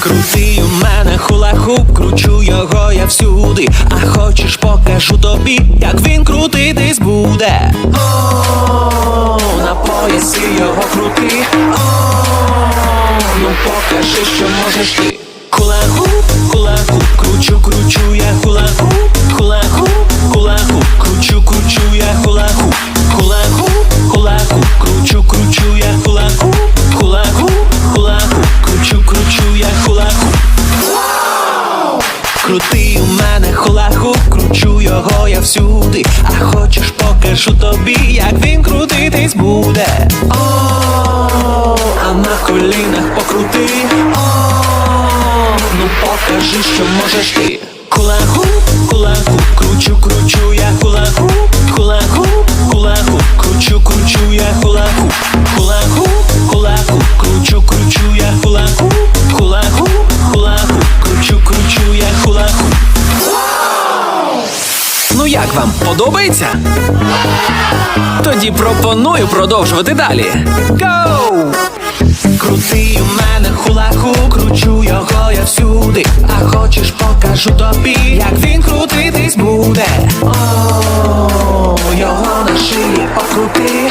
Крутий у мене хула-хуп, кручу його я всюди. А хочеш, покажу тобі, як він крутитись буде. О, на поясі його крути. О, ну покажи, що можеш ти. Хула-хуп, Крутий у мене хула-хуп, кручу його я всюди. А хочеш, покажу тобі, як він крутитись буде. О, а на колінах покрути. О, ну покажи, що можеш ти. Хула-хуп, хула-хуп, кручу, кручу я хула-хуп, хула-хуп, вам подобається? Тоді пропоную продовжувати далі. Гоу! Крутий у мене хула-хуп, кручу його я всюди. А хочеш, покажу тобі, як він крутитись буде. О, його на шиї покрути.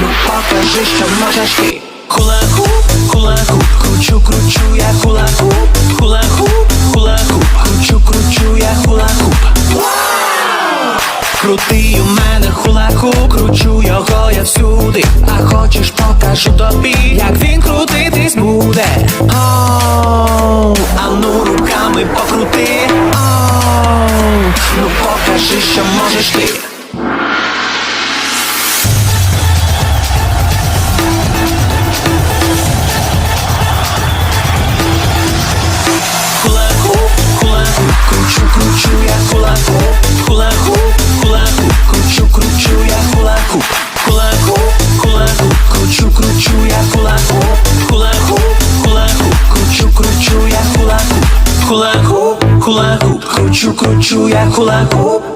Ну покажи, що можеш ти. Хула-хуп, хула-хуп, кручу, кручу я хула-хуп, У мене хула-хуп, кручу його я всюди. А хочеш, покажу тобі, як він крутитись буде. Оу, а ну руками покрути. Оу, ну покажи, що можеш ти. Я хула-хуп, хула-хуп, хула-хуп, кручу, кручу я кулаку, кулаку, хула-хуп, кручу, кручу я кулаку, кулаку, хула-хуп, кручу, кручу я хула-хуп.